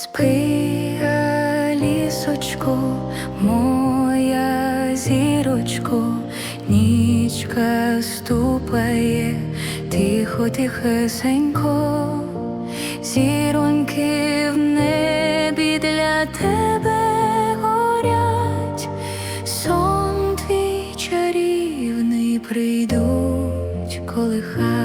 Спи, лісочку, моя зірочку, нічка ступає, тихо, тихесенько, зіроньки в небі для тебе горять, сон твій чарівний прийдуть колихай.